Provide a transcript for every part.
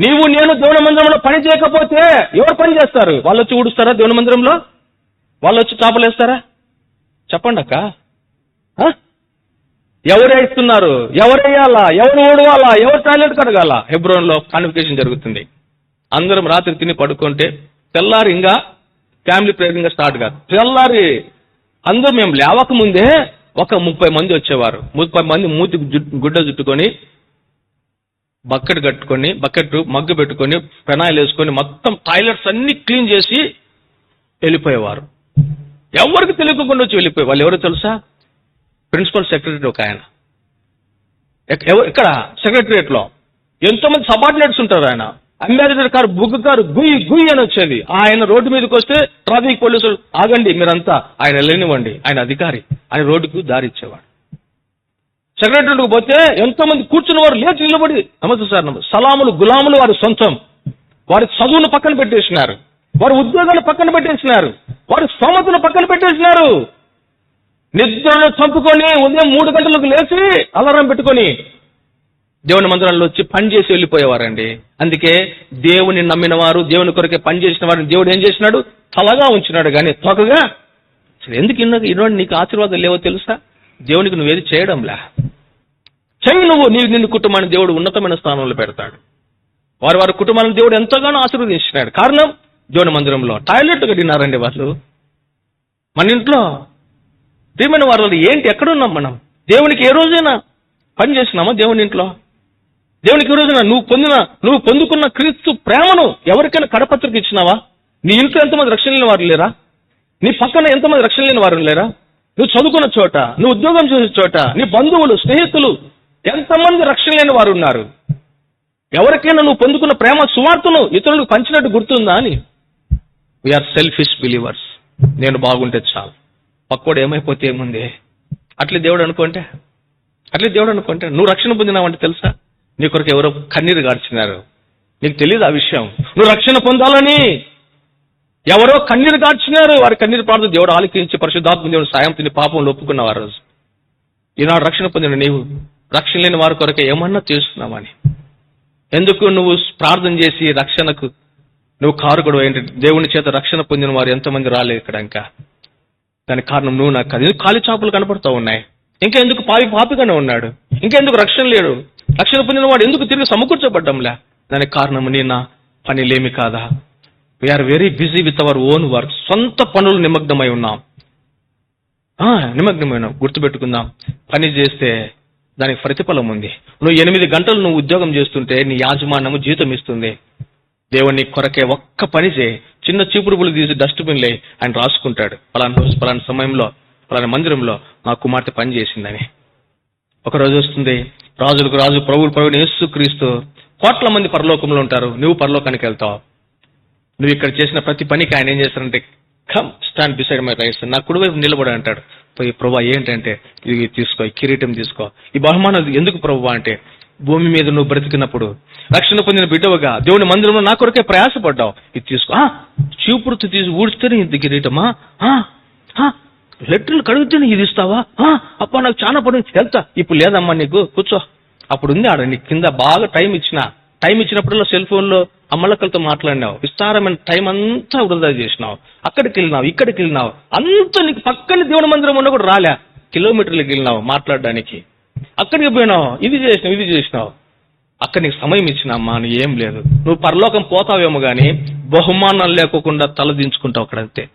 నీవు నేను దేవుని మందిరంలో పని చేయకపోతే ఎవరు పని చేస్తారు? వాళ్ళు వచ్చి ఊడుస్తారా దేవుని మందిరంలో వాళ్ళు వచ్చి చాపలేస్తారా? చెప్పండి అక్క ఆ? ఎవరు వేస్తున్నారు ఎవరు వేయాలా? ఎవరు ఊడవాలా? ఎవరు టాయిలెట్ కడగాల? హెబ్రోన్లో కాన్వికేషన్ జరుగుతుంది. అందరం రాత్రి తిని పడుకుంటే తెల్లారి ఇంకా ఫ్యామిలీ ప్రేయర్ ఇంకా స్టార్ట్ కాదు. తెల్లారి అందరూ మేము లేవక ముందే ఒక ముప్పై మంది వచ్చేవారు. ముప్పై మంది మూతి గుడ్డ చుట్టుకొని బకెట్ కట్టుకొని బకెట్ మగ్గు పెట్టుకొని పెనాయిల్ వేసుకొని మొత్తం టాయిలెట్స్ అన్ని క్లీన్ చేసి వెళ్ళిపోయేవారు. ఎవరికి తెలియకుండా వచ్చి వెళ్ళిపోయి వాళ్ళు ఎవరో తెలుసా? ప్రిన్సిపల్ సెక్రటరీ ఒక ఆయన. ఇక్కడ సెక్రటరియట్లో ఎంతో మంది సబార్డినేట్స్ ఉంటారు ఆయన. అంబేద్కర్ కారు బుగ్గు కారు గుయ్యి గుయ్యి అని వచ్చేది. ఆయన రోడ్డు మీదకి వస్తే ట్రాఫిక్ పోలీసులు ఆగండి మీరంతా ఆయన వెళ్ళనివ్వండి ఆయన అధికారి ఆయన రోడ్డుకు దారి ఇచ్చేవాడు. సెక్రటరీకి పోతే ఎంతో మంది కూర్చున్న వారు లేచి నిలబడి నమస్తే సార్ సలాములు గులాములు వారి సొంతం. వారి చదువును పక్కన పెట్టేసినారు. వారి ఉద్యోగాలు పక్కన పెట్టేసినారు. వారి స్తోమతను పక్కన పెట్టేసినారు. నిద్రను చంపుకొని ఉదయం మూడు గంటలకు లేచి అలారం పెట్టుకొని దేవుని మందిరంలో వచ్చి పని చేసి వెళ్ళిపోయేవారండి. అందుకే దేవుని నమ్మిన వారు దేవుని కొరకే పని చేసిన వారిని దేవుడు ఏం చేసినాడు? తలగా ఉంచినాడు కానీ తొకగా. ఎందుకు ఇన్న ఇటువంటి నీకు ఆశీర్వాదాలు లేవో తెలుసా? దేవునికి నువ్వేది చేయడంలే? చెయ్యి నువ్వు నీ నిన్ను కుటుంబాన్ని దేవుడు ఉన్నతమైన స్థానంలో పెడతాడు. వారి వారి కుటుంబాలను దేవుడు ఎంతగానో ఆశీర్వదించినాడు. కారణం దేవుని మందిరంలో టాయిలెట్ కట్టినారండి వాళ్ళు. మన ఇంట్లో ప్రియమైన వారు ఏంటి? ఎక్కడున్నాం మనం? దేవునికి ఏ రోజైనా పని చేసినామా దేవుని ఇంట్లో? దేవునికి ఏ రోజైనా నువ్వు పొందిన నువ్వు పొందుకున్న క్రీస్తు ప్రేమను ఎవరికైనా కడపత్రిక ఇచ్చినావా? నీ ఇంట్లో ఎంతమంది రక్షణ లేని వారు లేరా? నీ పక్కన ఎంతమంది రక్షణ లేని వారు లేరా? నువ్వు చదువుకున్న చోట నువ్వు ఉద్యోగం చేసే చోట నీ బంధువులు స్నేహితులు ఎంతమంది రక్షణ లేని వారు ఉన్నారు? ఎవరికైనా నువ్వు పొందుకున్న ప్రేమ సువార్తను ఇతరులకు పంచినట్టు గుర్తుందా అని? వీఆర్ సెల్ఫిష్ బిలీవర్స్ నేను బాగుంటే చాలు. పక్కోడు ఏమైపోతే ఏముంది? అట్లే దేవుడు అనుకుంటే? అట్లే దేవుడు అనుకుంటే? నువ్వు రక్షణ పొందినావంటే తెలుసా? నీ కొరకు ఎవరో కన్నీరు గార్చినారు. నీకు తెలియదు ఆ విషయం? నువ్వు రక్షణ పొందాలని? ఎవరో కన్నీరు గార్చినారు. వారి కన్నీరు ప్రార్థన దేవుడు ఆలకించి పరిశుద్ధాత్మ దేవుడు సాయం తిని పాపంలో ఒప్పుకున్నావు ఆ రోజు. ఈనాడు రక్షణ పొందిన నీవు రక్షణ లేని వారి కొరకు ఏమన్నా చేస్తున్నామని. ఎందుకు నువ్వు ప్రార్థన చేసి రక్షణకు నువ్వు కారుకుడు ఏంటి? దేవుని చేత రక్షణ పొందిన వారు ఎంతమంది రాలేదు ఇక్కడ ఇంకా? దానికి కారణం నువ్వు నాకు కాదు. ఎందుకు ఖాళీ చాపులు కనపడుతూ ఉన్నాయి? ఇంకా ఎందుకు పాపి పాపిగానే ఉన్నాడు? ఇంకెందుకు రక్షణ లేడు? రక్షణ పొందిన వాడు ఎందుకు తిరిగి సమకూర్చబడ్డంలే? దానికి కారణం నీ నా పని లేమి కాదా we are very busy with our own work సొంత పనులు నిమగ్నమై ఉన్నాం. నిమగ్నమైన. గుర్తుపెట్టుకుందాం. పని చేస్తే దానికి ప్రతిఫలం ఉంది. నువ్వు ఎనిమిది గంటలు నువ్వు ఉద్యోగం చేస్తుంటే నీ యాజమాన్యము జీతం ఇస్తుంది. దేవుని కొరకే ఒక్క పని చేయి. చిన్న చీపురుపులు తీసి డస్ట్బిన్ లే ఆయన రాసుకుంటాడు. పలానా రోజు పలానా సమయంలో పలానా మందిరంలో మా కుమార్తె పని చేసిందని ఒక రోజు వస్తుంది రాజులకు రాజు ప్రభువులు ప్రభుని యేసు క్రీస్తు కోట్ల మంది పరలోకంలో ఉంటారు. నువ్వు పరలోకానికి వెళ్తావు. నువ్వు ఇక్కడ చేసిన ప్రతి పనికి ఆయన ఏం చేస్తారంటే come stand beside my right నా కుడివైపు నిలబడి అంటాడు. పోయి ప్రభా ఏంటంటే ఇది తీసుకో ఈ కిరీటం తీసుకో. ఈ బహుమానం ఎందుకు ప్రభు అంటే భూమి మీద నువ్వు బ్రతికినప్పుడు రక్షణ పొందిన బిడ్డవగా దేవుని మందిరంలో నా కొరకే ప్రయాసపడ్డావు. ఇది తీసుకో. ఆ, చీపురుతు తీసి ఊడిస్తేనే ఇది కిరీటమా? ఆ, లెటర్లు కడుగుతేనే ఇది ఇస్తావా? ఆ, నాకు చాలా పడి వెళ్తా. ఇప్పుడు లేదమ్మా నీకు కూర్చో. అప్పుడు ఉంది ఆడ నీకు కింద బాగా టైం ఇచ్చిన. టైం ఇచ్చినప్పుడల్లా సెల్ ఫోన్లో అమ్మలక్కలతో మాట్లాడినావు. విస్తారమైన టైం అంతా వృధా చేసినావు. అక్కడికి వెళ్ళినావు ఇక్కడికి వెళ్ళినావు. అంత నీకు పక్కన దేవుని మందిరం ఉన్న కూడా రాలే. కిలోమీటర్లకు వెళ్ళినావు మాట్లాడడానికి. అక్కడికి పోయినావు ఇది చేసినావు ఇది చేసినావు. అక్కడ నీకు సమయం ఇచ్చినమ్మా అని ఏం లేదు. నువ్వు పరలోకం పోతావేమో కానీ బహుమానం లేకోకుండా తలదించుకుంటావు అక్కడంతే.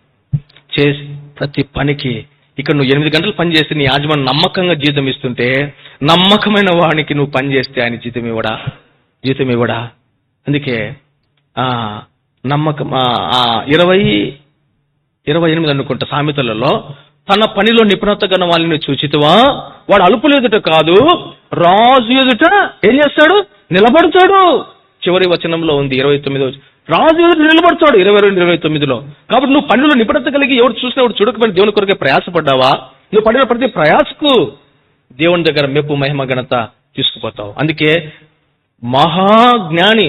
చేసి ప్రతి పనికి ఇక్కడ నువ్వు ఎనిమిది గంటలు పని చేస్తే నీ యాజమాన్ నమ్మకంగా జీతం ఇస్తుంటే నమ్మకమైన వానికి నువ్వు పని చేస్తే ఆయన జీతం ఇవ్వడా? జీతం ఇవ్వడా? అందుకే నమ్మకం ఇరవై ఇరవై ఎనిమిది అనుకుంటా సామెతలలో తన పనిలో నిపుణత గల వాళ్ళని చూచితివా? వాడు అలుపులు ఎదుట కాదు రాజు ఎదుట ఏం చేస్తాడు? నిలబడతాడు. చివరి వచనంలో ఉంది ఇరవై తొమ్మిదో రాజు ఎదుట నిలబడతాడు ఇరవై రెండు ఇరవై తొమ్మిదిలో. కాబట్టి నువ్వు పనిలో నిపుణత కలిగి ఎవరు చూసినా ఎవరు చూడకపోయినా దేవుని కొరకే ప్రయాసపడ్డావా? నువ్వు పడిన ప్రతి ప్రయాసకు దేవుని దగ్గర మెప్పు మహిమ ఘనత తీసుకుపోతావు. అందుకే మహాజ్ఞాని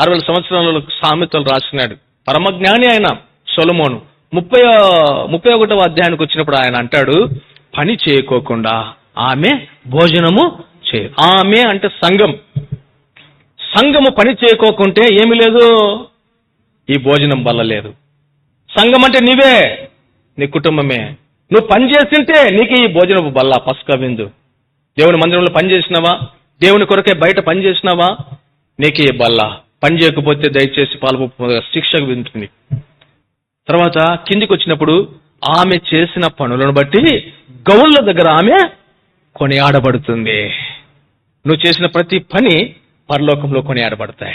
అరవై సంవత్సరాల సామెతలు రాసినాడు. పరమజ్ఞాని ఆయన సొలమోను ముప్పై ముప్పై ఒకటవ అధ్యాయానికి వచ్చినప్పుడు ఆయన అంటాడు పని చేయకోకుండా ఆమె భోజనము చే ఆమె అంటే సంఘం. సంఘము పని చేయకోకుంటే ఏమీ లేదు? ఈ భోజనం బల్ల లేదు. సంఘం అంటే నీవే నీ కుటుంబమే. నువ్వు పని చేస్తుంటే నీకు ఈ భోజనపు బల్ల పసుక విందు. దేవుని మందిరంలో పని చేసినావా? దేవుని కొరకే బయట పని చేసినావా? నీకు ఈ బల్ల. పని చేయకపోతే దయచేసి పాలపప్పు శిక్షకు వింటుంది. తర్వాత కిందికి వచ్చినప్పుడు ఆమె చేసిన పనులను బట్టి గౌళ్ళ దగ్గర ఆమె కొనియాడబడుతుంది. నువ్వు చేసిన ప్రతి పని పరలోకంలో కొనియాడబడతాయి.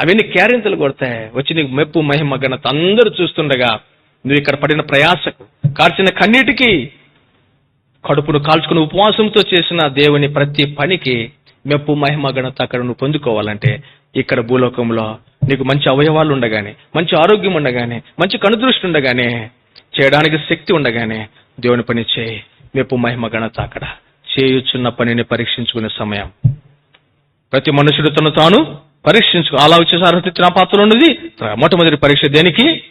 అవన్నీ క్యారెంతలు కొడతాయి. వచ్చి నీకు మెప్పు మహిమ ఘనత అందరూ చూస్తుండగా నువ్వు ఇక్కడ పడిన ప్రయాసకు కార్చిన కన్నీటికి కడుపును కాల్చుకుని ఉపవాసంతో చేసిన దేవుని ప్రతి పనికి మెప్పు మహిమ ఘనత అక్కడ నువ్వు పొందుకోవాలంటే ఇక్కడ భూలోకంలో నీకు మంచి అవయవాలు ఉండగానే మంచి ఆరోగ్యం ఉండగానే మంచి కనుదృష్టి ఉండగానే చేయడానికి శక్తి ఉండగానే దేవుని పని చేయి. మెప్పు మహిమ ఘనత అక్కడ. చేయుచున్న పనిని పరీక్షించుకునే సమయం. ప్రతి మనుషుడు తను తాను పరీక్షించుకో అలా వచ్చేసి అర్హత ఇచ్చిన పాత్రలో ఉన్నది. మొట్టమొదటి పరీక్ష దేనికి?